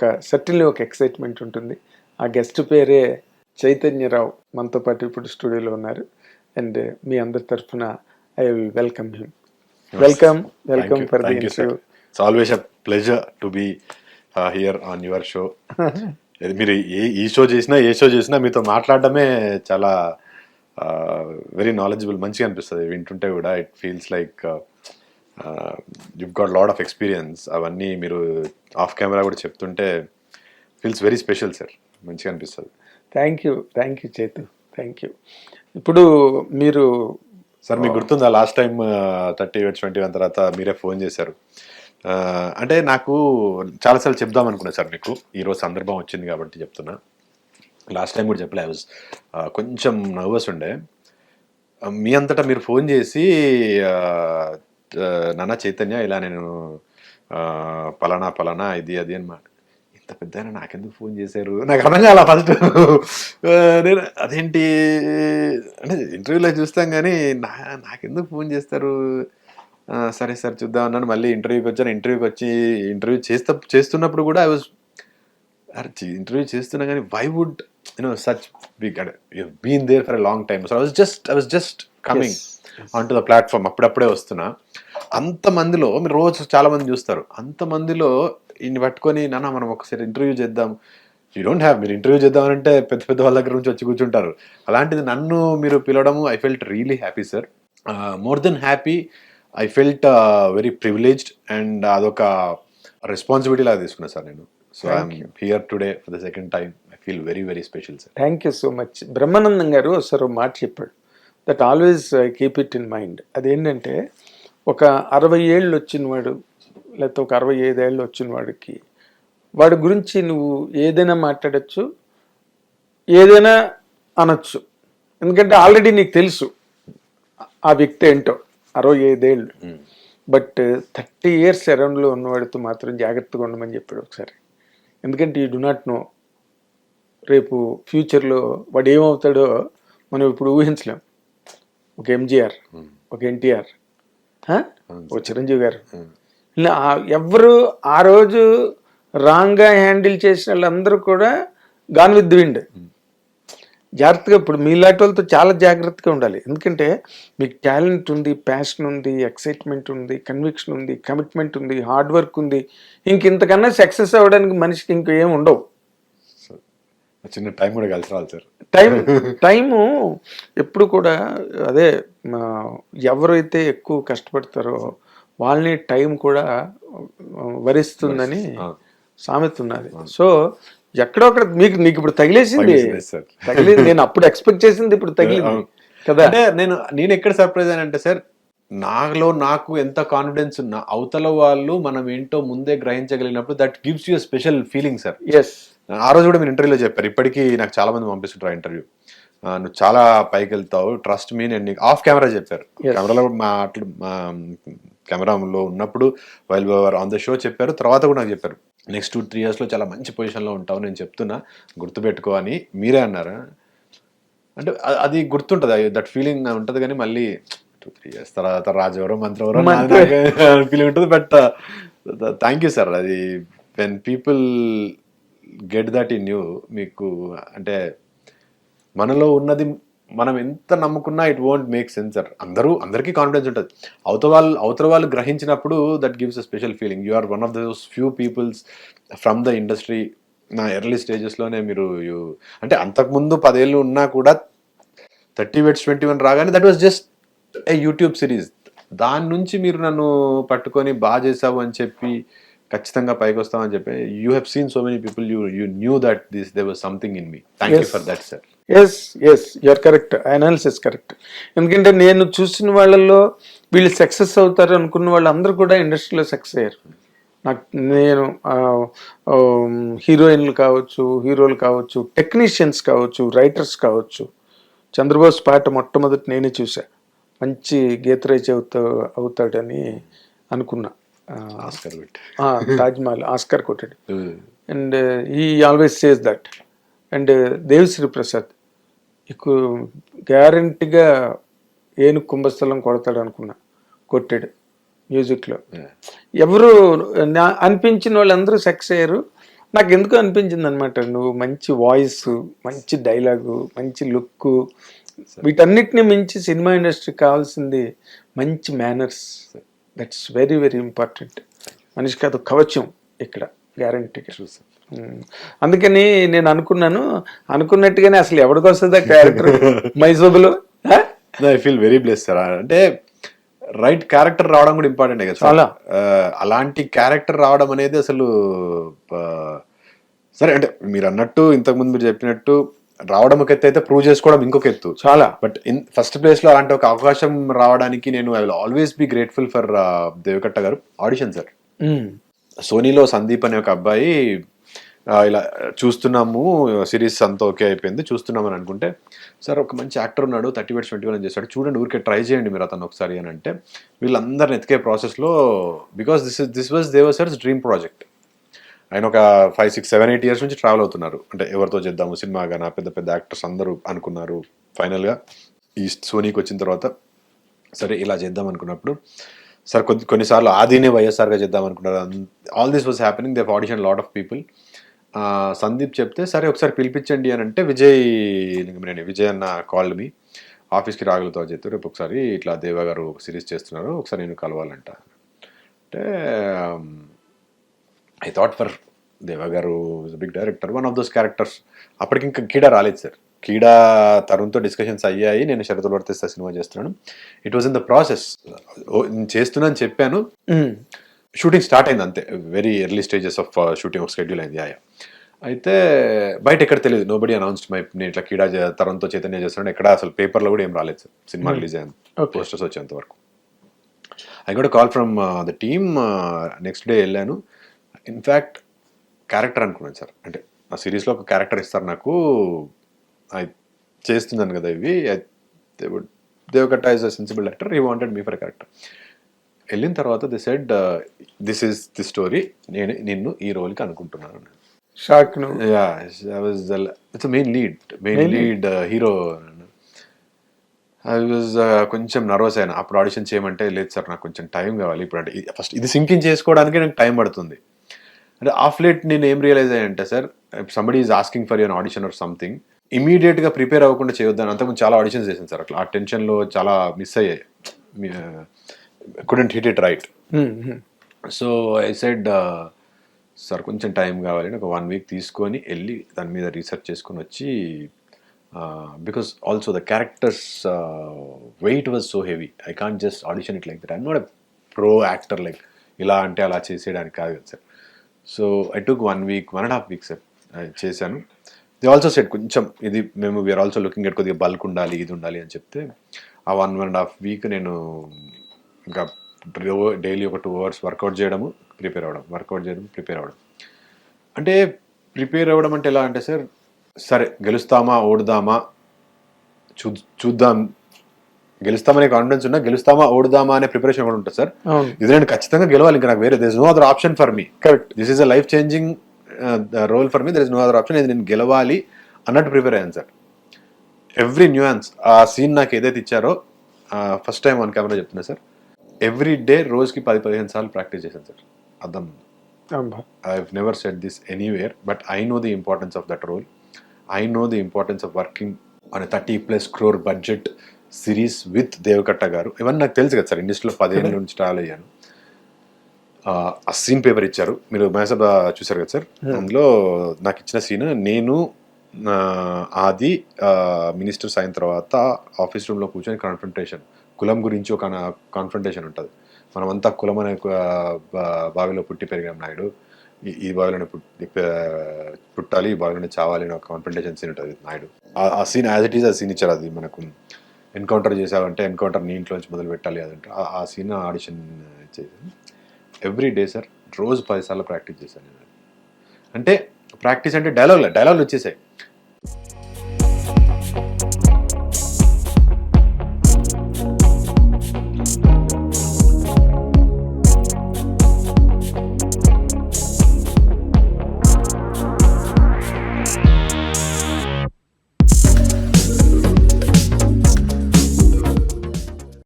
ఒక సర్టిన్లీ ఒక ఎక్సైట్మెంట్ ఉంటుంది. ఆ గెస్ట్ పేరే చైతన్యరావు మనతో పాటు ఇప్పుడు స్టూడియోలో ఉన్నారు. అండ్ మీ అందరి తరఫున I will welcome him. Welcome welcome for the interview it's always a pleasure to be here on your show మీరు ఏ ఈ షో చేసినా ఏ షో చేసినా మీతో మాట్లాడడమే చాలా వెరీ నాలెడ్జబుల్ మంచిగా అనిపిస్తుంది. వింటుంటే కూడా it feels like you've got lot of experience అవన్నీ మీరు ఆఫ్ కెమెరా కూడా చెప్తుంటే ఫీల్స్ వెరీ స్పెషల్ సార్ మంచిగా అనిపిస్తుంది. Thank you thank you Chaitu thank you ఇప్పుడు మీరు సార్ మీకు గుర్తుందా? Last time thirty twenty one తర్వాత మీరే ఫోన్ చేశారు. ఆ, అంటే నాకు చాలాసార్లు చెప్దాం అనుకున్నా సార్ మీకు. ఈరోజు సందర్భం వచ్చింది కాబట్టి చెప్తున్నా. లాస్ట్ టైం కూడా చెప్పలే వాజ్ కొంచెం నర్వస్ ఉండే. ఆ, మీ అంతటా మీరు ఫోన్ చేసి నాన్న చైతన్య ఇలా నేను పలానా పలానా ఇది అది అనమాట ఇంత పెద్ద నాకెందుకు ఫోన్ చేశారు? నాకు అర్థం కాల ఫస్ట్. నేను అదేంటి అంటే ఇంటర్వ్యూలో చూస్తాం కానీ నా నాకెందుకు ఫోన్ చేస్తారు? సరే సరే సార్ చూద్దాం అన్నాను. మళ్ళీ ఇంటర్వ్యూకి వచ్చాను. ఇంటర్వ్యూకి వచ్చి ఇంటర్వ్యూ చేస్తా చేస్తున్నప్పుడు కూడా ఐ వాజ్ ఇంటర్వ్యూ చేస్తున్నా కానీ why would you know such big been there for a long time so I was just I was just coming on to the platform అప్పుడప్పుడే వస్తున్నా. అంత మందిలో మీరు రోజు చాలా మంది చూస్తారు. అంత మందిలో ఇన్ని పట్టుకొని నాన్న మనం ఒకసారి ఇంటర్వ్యూ చేద్దాం. యూ డోంట్ హ్యావ్ మీరు ఇంటర్వ్యూ చేద్దామంటే పెద్ద పెద్ద వాళ్ళ దగ్గర నుంచి వచ్చి కూర్చుంటారు. అలాంటిది నన్ను మీరు పిలవడము I felt really happy sir more than happy I felt very privileged and అదొక రెస్పాన్సిబిలిటీ లాగా తీసుకున్నా సార్ నేను. So I'm here today for the second time I feel very very special sir thank you so much Brahmanandam garu ఒకసారి ఒక మాట చెప్పాడు. That always keep it in mind అదేంటంటే ఒక అరవై ఏళ్ళు వచ్చిన వాడు లేకపోతే ఒక అరవై ఐదేళ్ళు వచ్చిన వాడికి వాడి గురించి నువ్వు ఏదైనా మాట్లాడచ్చు ఏదైనా అనొచ్చు. ఎందుకంటే ఆల్రెడీ నీకు తెలుసు ఆ వ్యక్తి ఏంటో అరవై ఐదేళ్ళు బట్ థర్టీ ఇయర్స్ అరౌండ్లో ఉన్నవాడితో మాత్రం జాగ్రత్తగా ఉండమని చెప్పాడు ఒకసారి. ఎందుకంటే ఈ డు నాట్ నో రేపు ఫ్యూచర్లో వాడు ఏమవుతాడో మనం ఇప్పుడు ఊహించలేం. ఒక ఎంజిఆర్ ఒక ఎన్టీఆర్ ఒక చిరంజీవి గారు. ఇలా ఎవరు ఆ రోజు రాంగ్గా హ్యాండిల్ చేసిన వాళ్ళందరూ కూడా గాన్ విత్ విండ్. జాగ్రత్తగా ఇప్పుడు మీలాంటి వాళ్ళతో చాలా జాగ్రత్తగా ఉండాలి. ఎందుకంటే మీకు టాలెంట్ ఉంది ప్యాషన్ ఉంది ఎక్సైట్మెంట్ ఉంది కన్విక్షన్ ఉంది కమిట్మెంట్ ఉంది హార్డ్ వర్క్ ఉంది. ఇంక ఇంతకన్నా సక్సెస్ అవ్వడానికి మనిషికి ఇంకేం ఉండవు. చిన్న టైం కూడా కలిసి రావాలి సార్ టైం టైము ఎప్పుడు కూడా అదే మా, ఎవరైతే ఎక్కువ కష్టపడతారో వాళ్ళని టైం కూడా వరిస్తుందని సామెత ఉన్నది సో ఎక్కడో అక్కడ మీకు నీకు ఇప్పుడు తగిలేసింది. తగిలింది నేను అప్పుడు ఎక్స్పెక్ట్ చేసింది ఇప్పుడు తగిలింది. కదా? అంటే నేను నేను ఎక్కడ సర్ప్రైజ్ అంటే సార్ నాలో నాకు ఎంత కాన్ఫిడెన్స్ ఉన్నా అవతల వాళ్ళు మనం ఏంటో ముందే గ్రహించగలిగినప్పుడు that gives you special feeling sir. Yes ఆ రోజు కూడా మీరు ఇంటర్వ్యూలో చెప్పారు. ఇప్పటికీ నాకు చాలా మంది పంపిస్తుంటారు ఇంటర్వ్యూ. నువ్వు చాలా పైకి వెళ్తావు ట్రస్ట్ మీ నేను నీకు ఆఫ్ కెమెరా చెప్పారు. కెమెరాలో మాటలు కెమెరాలో ఉన్నప్పుడు వైల్ ఆన్ ద షో చెప్పారు. తర్వాత కూడా నాకు చెప్పారు. నెక్స్ట్ టూ త్రీ ఇయర్స్లో చాలా మంచి పొజిషన్లో ఉంటావు. నేను చెప్తున్నా. గుర్తుపెట్టుకో అని మీరే అన్నారు? అంటే అది గుర్తుంటుంది. దట్ ఫీలింగ్ ఉంటుంది కానీ మళ్ళీ టూ త్రీ ఇయర్స్ తర్వాత రాజు ఎవరో మంత్రి ఎవరో మంత్రి. ఫీలింగ్ ఉంటుంది. బట్ థ్యాంక్ యూ సార్ అది when people get that in you మీకు అంటే మనలో ఉన్నది మనం ఎంత నమ్ముకున్నా ఇట్ వోంట్ మేక్ సెన్స్ అందరూ అందరికీ కాన్ఫిడెన్స్ ఉంటుంది. అవతల వాళ్ళు అవతల వాళ్ళు గ్రహించినప్పుడు that gives a special feeling you are one of those few peoples from the industry నా ఎర్లీ స్టేజెస్లోనే మీరు అంటే అంతకుముందు పదేళ్ళు ఉన్నా కూడా థర్టీ వెట్స్ ట్వంటీ వన్ రాగానే that was just a YouTube series దాని నుంచి మీరు నన్ను పట్టుకొని బాగా చేసావు అని చెప్పి ఖచ్చితంగా పైకి వస్తామని చెప్పి you have seen so many people you you knew that this they was something in me thank you. For that sir yes yes you're correct analysis correct ఎందుకంటే నేను చూసిన వాళ్ళల్లో వీళ్ళు సక్సెస్ అవుతారు అనుకున్న వాళ్ళందరూ కూడా ఇండస్ట్రీలో సక్సెస్ అయ్యారు. నాకు నేను హీరోయిన్లు కావచ్చు హీరోలు కావచ్చు టెక్నీషియన్స్ కావచ్చు రైటర్స్ కావచ్చు చంద్రబోస్ పాట మొట్టమొదటి నేనే చూసా మంచి గీత రచయిత అవుతా అవుతాడని అనుకున్నా. ఆస్కర్ విట్ ఆ, తాజ్ మహల్ ఆస్కర్ కొట్టాడు. అండ్ ఈ always says that. And Devi Sri Prasad ఇకు గ్యారంటీగా ఏను కుంభస్థలం కొడతాడు అనుకున్నా కొట్టాడు మ్యూజిక్లో. ఎవరు అనిపించిన వాళ్ళందరూ సక్సెస్ అయ్యారు. నాకు ఎందుకు అనిపించింది అనమాట నువ్వు మంచి వాయిస్ మంచి డైలాగు మంచి లుక్ వీటన్నిటిని మించి సినిమా ఇండస్ట్రీకి కావాల్సింది మంచి manners that's very very important మనిషికి అది కవచం ఇక్కడ గ్యారంటీగా అందుకని నేను అనుకున్నాను అనుకున్నట్టుగానే అసలు ఎవరికి వస్తుంది ఆ? Character మైసూబులో I feel very bless sir అంటే రైట్ క్యారెక్టర్ రావడం కూడా ఇంపార్టెంట్ కదా చాలా. అలాంటి క్యారెక్టర్ రావడం అనేది అసలు సరే అంటే మీరు అన్నట్టు ఇంతకుముందు మీరు చెప్పినట్టు రావడం ఒక ఎత్తు అయితే ప్రూవ్ చేసుకోవడం ఇంకొక ఎత్తు. చాలా. బట్ ఇన్ ఫస్ట్ ప్లేస్లో అలాంటి ఒక అవకాశం రావడానికి నేను I will always be grateful for Devakatta garu. Audition sir. సోనీలో Sandeep అనే ఒక అబ్బాయి ఇలా చూస్తున్నాము సిరీస్ అంతా ఓకే అయిపోయింది చూస్తున్నాం అని అనుకుంటే సార్ ఒక మంచి యాక్టర్ ఉన్నాడు థర్టీ వెయిట్స్ ట్వంటీ వన్ చేశాడు చూడండి ఊరికే ట్రై చేయండి మీరు అతను ఒకసారి అని అంటే వీళ్ళందరిని ఎతికే ప్రాసెస్లో because this is this was Deva sir's dream project ఆయన ఒక five six seven eight years నుంచి ట్రావెల్ అవుతున్నారు. అంటే ఎవరితో చేద్దాము సినిమా గానా పెద్ద పెద్ద యాక్టర్స్ అందరూ అనుకున్నారు ఫైనల్గా ఈ సోనీకి వచ్చిన తర్వాత సరే ఇలా చేద్దాం అనుకున్నప్పుడు సార్ కొద్ది కొన్నిసార్లు ఆదినే వైఎస్ఆర్గా చేద్దాం అనుకున్నారు. All this was happening they audition lot of people Sandeep చెప్తే సరే ఒకసారి పిలిపించండి అని అంటే విజయ్ లింగమనేని విజయ్ అన్న కాల్ మీ ఆఫీస్కి రాగలుగుతావు చెప్తే రేపు ఒకసారి ఇట్లా దేవా గారు సిరీస్ చేస్తున్నారు ఒకసారి నేను కలవాలంట. అంటే I thought for Deva garu big director one of those characters అప్పటికి ఇంకా కీడా రాలేదు సార్. కీడా తరుణ్తో డిస్కషన్స్ అయ్యాయి. నేను షరతులు వర్తిస్తా సినిమా చేస్తున్నాను. It was in the process చేస్తున్నాను చెప్పాను. షూటింగ్ స్టార్ట్ అయింది అంతే. Very early stages of shooting ఒక షెడ్యూల్ అయింది. ఆయా అయితే బయట ఎక్కడ తెలియదు. నో బడి అనౌన్స్డ్ మై నేను ఇట్లా కీడా తరంతో చైతన్య చేస్తున్నాను. ఎక్కడ అసలు పేపర్లో కూడా ఏం రాలేదు sir. Cinema release Okay. Posters వచ్చేంత వరకు. I got call from the team next day వెళ్ళాను. ఇన్ఫ్యాక్ట్ క్యారెక్టర్ అనుకున్నాను సార్. అంటే ఆ సిరీస్లో ఒక క్యారెక్టర్ ఇస్తారు నాకు. ఐ చేస్తున్నాను కదా ఇవి. Devakatta is a sensible actor he wanted me for character వెళ్ళిన తర్వాత the said this is the story నేను నిన్ను ఈ రోల్కి అనుకుంటున్నాను shock it's main lead main Main lead. Lead hero I was కొంచెం నర్వస్ అయినా. అప్పుడు ఆడిషన్ చేయమంటే లేదు సార్ నాకు కొంచెం టైం కావాలి. ఇప్పుడు అంటే ఫస్ట్ ఇది సింకింగ్ చేసుకోవడానికి నాకు టైం పడుతుంది. అంటే ఆఫ్ లేట్ నేను ఏం realise అయ్యంటే sir somebody is asking for an audition or something ఇమీడియట్గా ప్రిపేర్ అవ్వకుండా చేయొద్దని అంతకుముందు చాలా ఆడిషన్స్ చేశాను సార్ అట్లా ఆ టెన్షన్లో చాలా మిస్ అయ్యాయి. Couldn't hit it right. So I said sir కొంచెం టైం కావాలి ఒక వన్ వీక్ తీసుకొని వెళ్ళి దాని మీద రీసెర్చ్ చేసుకొని వచ్చి because also the characters weight was so heavy I can't just audition it like that I'm not a pro actor like ఇలా అంటే అలా చేసేయడానికి కాదు కదా sir so I took one week one and half week sir చేశాను. The also set కొంచెం ఇది మేము వీఆర్ ఆల్సో లుకింగ్ ఎట్ కొద్దిగా బల్క్ ఉండాలి ఇది ఉండాలి అని చెప్తే ఆ one one and half week నేను ఇంకా డైలీ ఒక టూ అవర్స్ వర్కౌట్ చేయడము ప్రిపేర్ అవ్వడం వర్కౌట్ చేయడం ప్రిపేర్ అవ్వడం అంటే ప్రిపేర్ అవ్వడం అంటే ఎలా అంటే సార్ సరే గెలుస్తామా ఓడుదామా చూ చూద్దాం గెలుస్తామనే కాన్ఫిడెన్స్ ఉన్నా గెలుస్తామా ఓడుదామా అనే ప్రిపరేషన్ కూడా ఉంటుంది సార్ ఇది నేను ఖచ్చితంగా గెలవాలి ఇంకా నాకు వేరే this no other option for me correct this is a life changing role for me there is no other option ఇది నేను గెలవాలి అన్నట్టు ప్రిపేర్ అయ్యాను సార్ ఎవ్రీ న్యూయాన్స్ ఆ సీన్ నాకు ఏదైతే ఇచ్చారో ఫస్ట్ టైం ఆన్ కెమెరా చెప్తున్నా సార్ ఎవ్రీ డే రోజుకి పది పదిహేను సార్లు ప్రాక్టీస్ చేశాను సార్ అర్థం. I never set this anywhere but I know the importance of that role I know the importance of working on thirty plus crore budget series with Deva Katta garu. ఇవన్నీ నాకు తెలుసు కదా sir ఇండస్ట్రీలో పదిహేను నుంచి travel అయ్యాను. ఆ, scene paper ఇచ్చారు. మీరు మహసభ చూశారు కదా సార్? అందులో నాకు ఇచ్చిన సీన్ నేను ఆది మినిస్టర్స్ అయిన తర్వాత ఆఫీస్ రూమ్లో కూర్చొని కాన్ఫ్రంటేషన్ కులం గురించి ఒక కాన్ఫ్రంటేషన్ ఉంటుంది. మనమంతా కులం అనే బావిలో పుట్టి పెరిగాం నాయుడు. ఈ- బావిలోనే పుట్టి పుట్టాలి ఈ బావిలోనే చావాలి అని ఒక కాన్ఫ్రంటేషన్ సీన్ ఉంటుంది నాయుడు. ఆ- ఆ సీన్ యాజ్ ఇట్ ఈస్ ఆ సీన్ ఇచ్చారు అది మనకు. ఎన్కౌంటర్ చేసావంటే ఎన్కౌంటర్ నీ ఇంట్లోంచి మొదలు పెట్టాలి అదంటే ఆ- సీన్ ఆడిషన్ చేశాను. ఎవ్రీ డే సార్ రోజు పదిసార్లు ప్రాక్టీస్ చేశాను నేను. అంటే ప్రాక్టీస్ అంటే డైలాగ్ డైలాగులు వచ్చేసాయి.